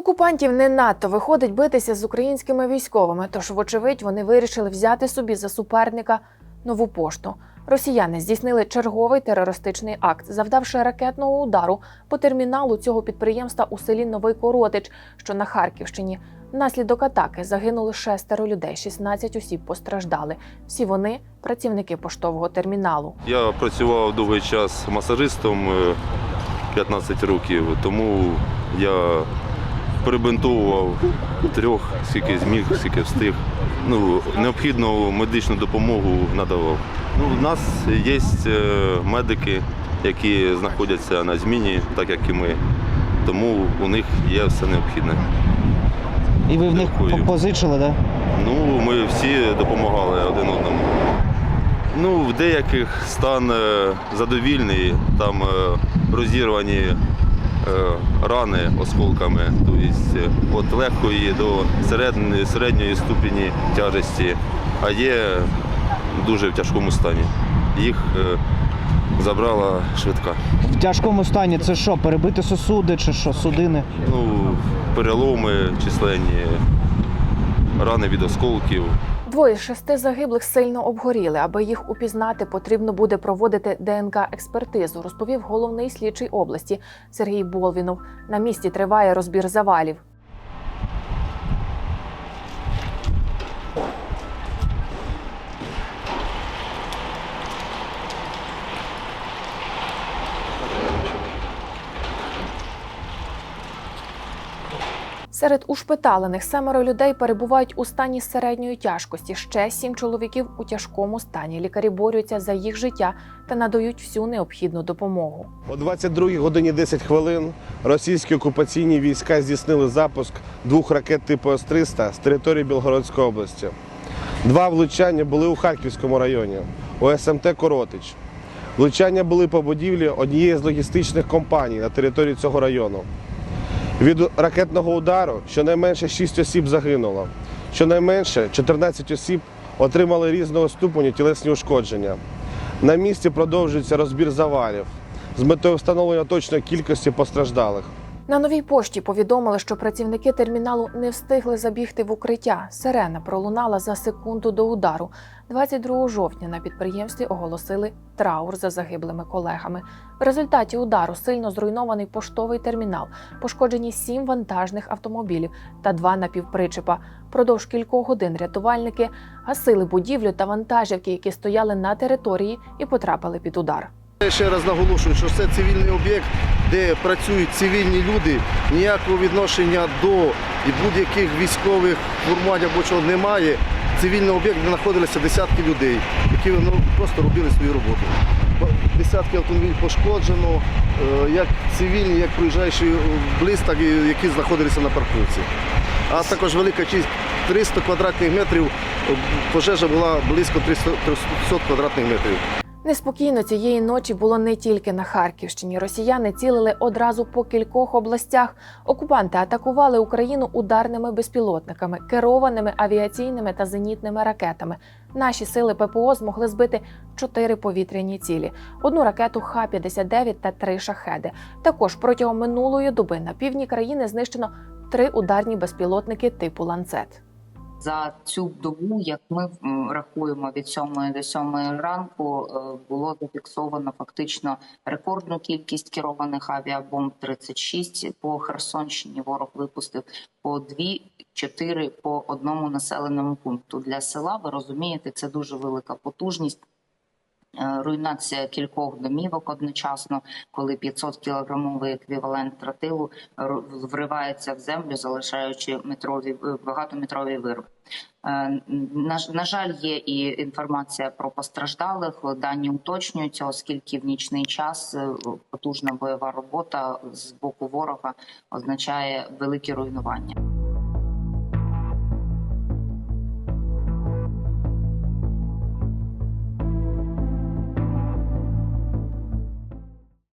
окупантів не надто виходить битися з українськими військовими, тож, вочевидь, вони вирішили взяти собі за суперника нову пошту. Росіяни здійснили черговий терористичний акт, завдавши ракетного удару по терміналу цього підприємства у селі Новий Коротич, що на Харківщині. Внаслідок атаки загинули шестеро людей, 16 осіб постраждали. Всі вони працівники поштового терміналу. Я працював довгий час масажистом е, 15 років, тому я перебинтовував трьох, скільки зміг, скільки встиг. Ну, необхідну медичну допомогу надавав. Ну, у нас є е, медики, які знаходяться на зміні, так як і ми. Тому у них є все необхідне. І ви в них Дякую. позичили, так? Да? Ну, ми всі допомагали один одному. Ну, в деяких стан е, задовільний, там е, розірвані рани осколками, тобто е, від легкої до середньої, середньої ступені тяжесті, а є дуже в тяжкому стані. Їх е, забрала швидка. В тяжкому стані це що, перебити сосуди чи що, судини? Ну, переломи численні, рани від осколків. Двоє шести загиблих сильно обгоріли. Аби їх упізнати, потрібно буде проводити ДНК-експертизу, розповів головний слідчий області Сергій Болвінов. На місці триває розбір завалів. Серед ушпиталених семеро людей перебувають у стані середньої тяжкості. Ще сім чоловіків у тяжкому стані. Лікарі борються за їх життя та надають всю необхідну допомогу. О 22 годині 10 хвилин російські окупаційні війська здійснили запуск двох ракет типу С-300 з території Білгородської області. Два влучання були у Харківському районі, у СМТ Коротич. Влучання були по будівлі однієї з логістичних компаній на території цього району. Від ракетного удару щонайменше 6 осіб загинуло. Щонайменше 14 осіб отримали різного ступеню тілесні ушкодження. На місці продовжується розбір завалів з метою встановлення точної кількості постраждалих. На новій пошті повідомили, що працівники терміналу не встигли забігти в укриття. Сирена пролунала за секунду до удару. 22 жовтня на підприємстві оголосили траур за загиблими колегами. В результаті удару сильно зруйнований поштовий термінал, пошкоджені сім вантажних автомобілів та два напівпричепа. Продовж кількох годин рятувальники гасили будівлю та вантажівки, які стояли на території і потрапили під удар. Я ще раз наголошую, що це цивільний об'єкт, де працюють цивільні люди. Ніякого відношення до будь-яких військових формувань або чого немає. Цивільний об'єкт, де знаходилися десятки людей, які ну, просто робили свою роботу. Десятки автомобілів пошкоджено, е, як цивільні, як проїжджаючі близь, так і які знаходилися на парковці. А також велика кількість 300 квадратних метрів. е, Пожежа була близько 300 300 квадратних метрів. Неспокійно цієї ночі було не тільки на Харківщині. Росіяни цілили одразу по кількох областях. Окупанти атакували Україну ударними безпілотниками, керованими авіаційними та зенітними ракетами. Наші сили ППО змогли збити чотири повітряні цілі: одну ракету Х-59 та три шахеди. Також протягом минулої доби на півдні країни знищено три ударні безпілотники типу ланцет. За цю добу, як ми рахуємо від 7 до 7 ранку, е, було зафіксовано фактично рекордну кількість керованих авіабомб 36 по Херсонщині. Ворог випустив по 2-4 по одному населеному пункту. Для села ви розумієте, це дуже велика потужність. Е, Руйнація кількох домівок одночасно, коли 500 кілограмовий еквівалент тротилу р- вривається в землю, залишаючи метрові е, багатометрові вирви. Е, На, на жаль, є і інформація про постраждалих. Дані уточнюються, оскільки в нічний час е, потужна бойова робота з боку ворога означає великі руйнування.